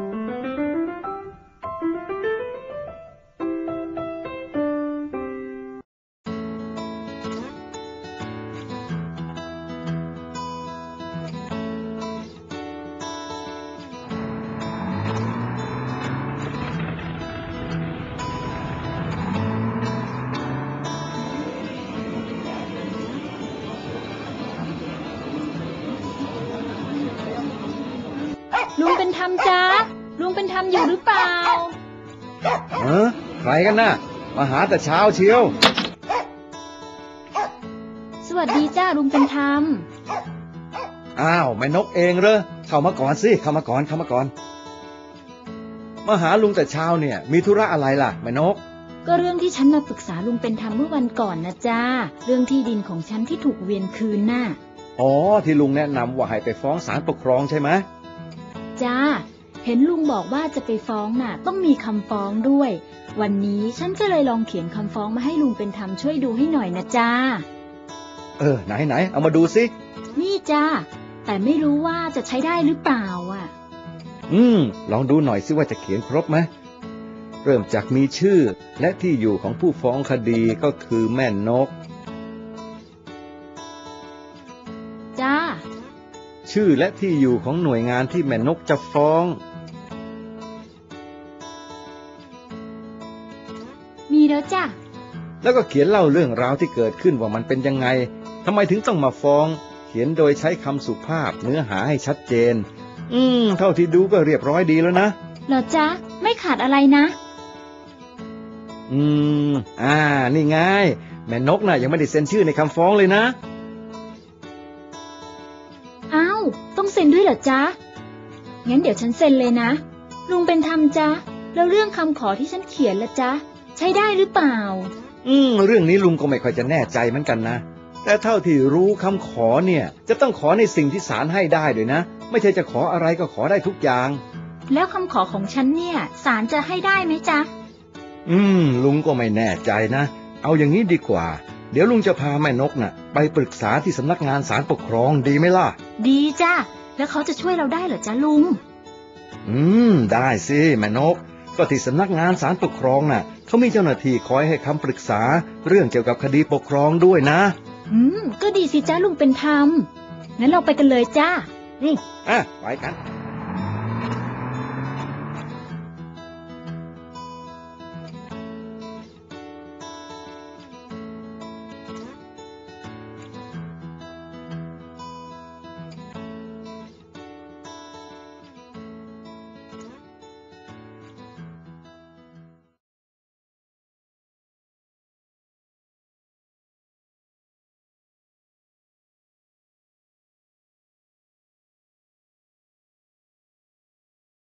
ลุงเป็นธรรมจ้า เป็นธรรมอยู่หรือเปล่า เออใครกันน่ะ มาหาแต่เช้าเชียว สวัสดีจ้าลุงเป็นธรรม อ้าวแม่นกเองเหรอ เข้ามาก่อนสิ เข้ามาก่อน เข้ามาก่อน มาหาลุงแต่เช้าเนี่ย มีธุระอะไรล่ะแม่นก ก็เรื่องที่ฉันมาปรึกษาลุงเป็นธรรมเมื่อวันก่อนนะจ้า เรื่องที่ดินของฉันที่ถูกเวียนคืนน่ะ อ๋อ ที่ลุงแนะนำว่าให้ไปฟ้องศาลปกครองใช่ไหมจ้า เห็นลุงบอกว่าจะไปฟ้องน่ะ ต้องมีคำฟ้องด้วย วันนี้ฉันก็เลยลองเขียนคำฟ้องมาให้ลุงเป็นธรรมช่วยดูให้หน่อยนะจ้า เออ ไหนไหนเอามาดูสิ นี่จ้า แต่ไม่รู้ว่าจะใช้ได้หรือเปล่าอะ อืม ลองดูหน่อยสิว่าจะเขียนครบไหมเริ่มจากมีชื่อและที่อยู่ของผู้ฟ้องคดีก็คือแม่นก จ้า ชื่อและที่อยู่ของหน่วยงานที่แม่นกจะฟ้อง แล้วจ้าแล้วก็เขียนเล่าเรื่องราวที่เกิดขึ้นว่ามันเป็นยังไงทำไมถึงต้องมาฟ้อง เขียนโดยใช้คำสุภาพเนื้อหาให้ชัดเจน อืม เท่าที่ดูก็เรียบร้อยดีแล้วนะเหรอจ้าไม่ขาดอะไรนะ อืม อ่า นี่ไงแม่นกน่ะยังไม่ได้เซ็นชื่อในคำฟ้องเลยนะ อ้าว ต้องเซ็นด้วยเหรอจ๊ะ งั้นเดี๋ยวฉันเซ็นเลยนะ ลุงเป็นธรรมจ๊ะ แล้วเรื่องคำขอที่ฉันเขียนละจ๊ะ ใช้ได้หรือเปล่า อืม เรื่องนี้ลุงก็ไม่ค่อยจะแน่ใจเหมือนกันนะ แต่เท่าที่รู้คำขอเนี่ย จะต้องขอในสิ่งที่ศาลให้ได้ด้วยนะ ไม่ใช่จะขออะไรก็ขอได้ทุกอย่าง แล้วคำขอของฉันเนี่ยศาลจะให้ได้ไหมจ๊ะ อืม ลุงก็ไม่แน่ใจนะ เอาอย่างนี้ดีกว่า เดี๋ยวลุงจะพาแม่นกน่ะ ไปปรึกษาที่สำนักงานศาลปกครองดีไหมล่ะ ดีจ้ะ แล้วเขาจะช่วยเราได้เหรอจ๊ะลุง อืม ได้สิแม่นก ก็ที่สำนักงานศาลปกครองน่ะ เขามีเจ้าหน้าที่คอยให้คำปรึกษาเรื่องเกี่ยวกับคดีปกครองด้วยนะ อืม ก็ดีสิจ้าลุงเป็นธรรม งั้นเราไปกันเลยจ้าอืมอะ ไปกันไ